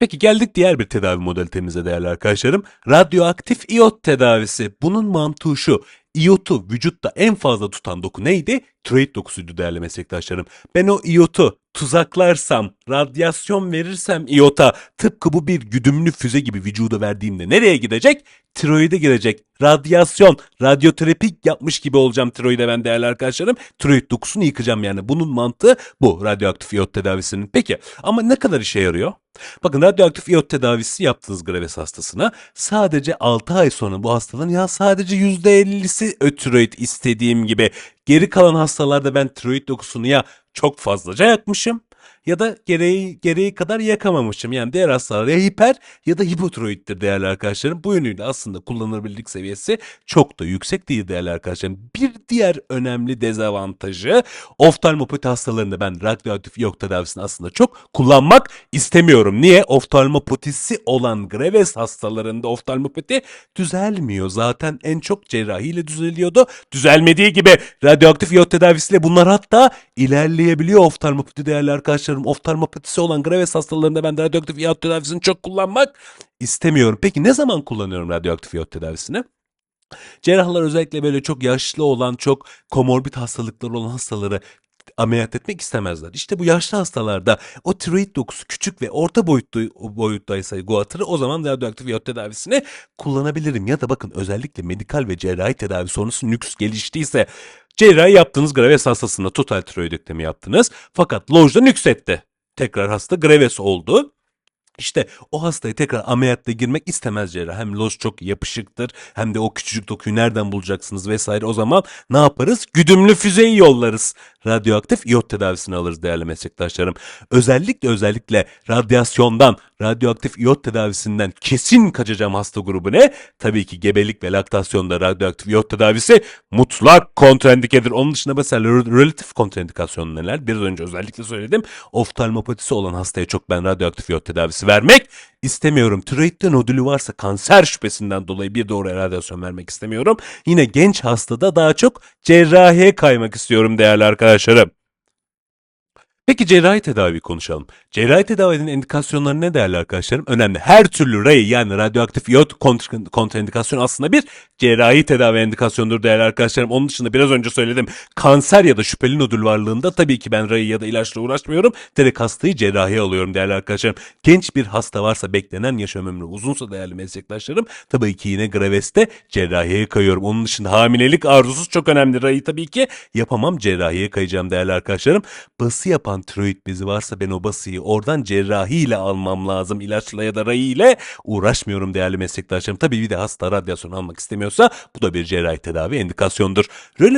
Peki geldik diğer bir tedavi modalitemize değerli arkadaşlarım. Radyoaktif iyot tedavisi. Bunun mantığı şu. İyotu vücutta en fazla tutan doku neydi? Tiroid dokusuydu değerli meslektaşlarım. Ben o iyotu tuzaklarsam, radyasyon verirsem iyota tıpkı bu bir güdümlü füze gibi vücuda verdiğimde nereye gidecek? Tiroide girecek. Radyasyon, radyoterapi yapmış gibi olacağım tiroide ben değerli arkadaşlarım. Tiroid dokusunu yıkacağım yani. Bunun mantığı bu radyoaktif iyot tedavisinin. Peki ama ne kadar işe yarıyor? Bakın radyoaktif iyot tedavisi yaptığınız Graves hastasına sadece 6 ay sonra bu hastalığın ya sadece %50'si ötiroid istediğim gibi. Geri kalan hastalarda ben tiroid dokusunu ya çok fazlaca yakmışım ya da gereği, gereği kadar yakamamışım. Yani diğer hastalar ya hiper ya da hipotiroiddir değerli arkadaşlarım. Bu yönüyle aslında kullanılabilirlik seviyesi çok da yüksek değil değerli arkadaşlarım. Bir diğer önemli dezavantajı oftalmopati hastalarında ben radyoaktif iyot tedavisini aslında çok kullanmak istemiyorum. Niye? Oftalmopatisi olan Graves hastalarında oftalmopati düzelmiyor. Zaten en çok cerrahiyle düzeliyordu. Düzelmediği gibi radyoaktif iyot tedavisiyle bunlar hatta ilerleyebiliyor oftalmopati değerli arkadaşlarım. Oftalmopatisi olan Graves hastalarında ben radyoaktif iyot tedavisini çok kullanmak istemiyorum. Peki ne zaman kullanıyorum radyoaktif iyot tedavisini? Cerrahlar özellikle böyle çok yaşlı olan, çok komorbid hastalıkları olan hastaları ameliyat etmek istemezler. İşte bu yaşlı hastalarda o tiroid dokusu küçük ve orta boyutlu boyuttaysa guatrı o zaman radyoaktif iyot tedavisini kullanabilirim. Ya da bakın özellikle medikal ve cerrahi tedavi sonrası nüks geliştiyse cerrahi yaptığınız Graves hastasında total tiroidektomi yaptınız fakat lojda nüksetti. Tekrar hasta Graves oldu. İşte o hastayı tekrar ameliyatta girmek istemez cerrah. Hem loz çok yapışıktır hem de o küçücük dokuyu nereden bulacaksınız vesaire. O zaman ne yaparız? Güdümlü füzeyi yollarız. Radyoaktif iyot tedavisini alırız değerli meslektaşlarım. Özellikle özellikle radyasyondan, radyoaktif iyot tedavisinden kesin kaçacağım hasta grubu ne? Tabii ki gebelik ve laktasyonda radyoaktif iyot tedavisi mutlak kontraindikedir. Onun dışında mesela relatif kontraindikasyon neler? Biraz önce özellikle söyledim. Oftalmopatisi olan hastaya çok ben radyoaktif iyot tedavisi vermek istemiyorum. Tiroidde nodülü varsa kanser şüphesinden dolayı bir doğru radyasyon vermek istemiyorum. Yine genç hastada daha çok cerrahiye kaymak istiyorum değerli arkadaşlarım. Peki cerrahi tedavi konuşalım. Cerrahi tedavinin indikasyonları ne değerli arkadaşlarım? Önemli. Her türlü RAY yani radyoaktif kontr- kontraindikasyon aslında bir cerrahi tedavi indikasyonudur değerli arkadaşlarım. Onun dışında biraz önce söyledim. Kanser ya da şüpheli nodül varlığında tabii ki ben RAY ya da ilaçla uğraşmıyorum. Direkt hastayı cerrahiye alıyorum değerli arkadaşlarım. Genç bir hasta varsa beklenen yaşam ömrü uzunsa değerli meslektaşlarım tabii ki yine Graves'te cerrahiye kayıyorum. Onun dışında hamilelik arzusu çok önemli. RAY'ı tabii ki yapamam cerrahiye kayacağım değerli arkadaşlarım. Bası yapan tiroid bezi varsa ben o basıyı oradan cerrahiyle almam lazım. İlaçla ya da RAY ile uğraşmıyorum değerli meslektaşlarım. Tabii bir de hasta radyasyon almak istemiyorsa bu da bir cerrahi tedavi indikasyondur. Relatif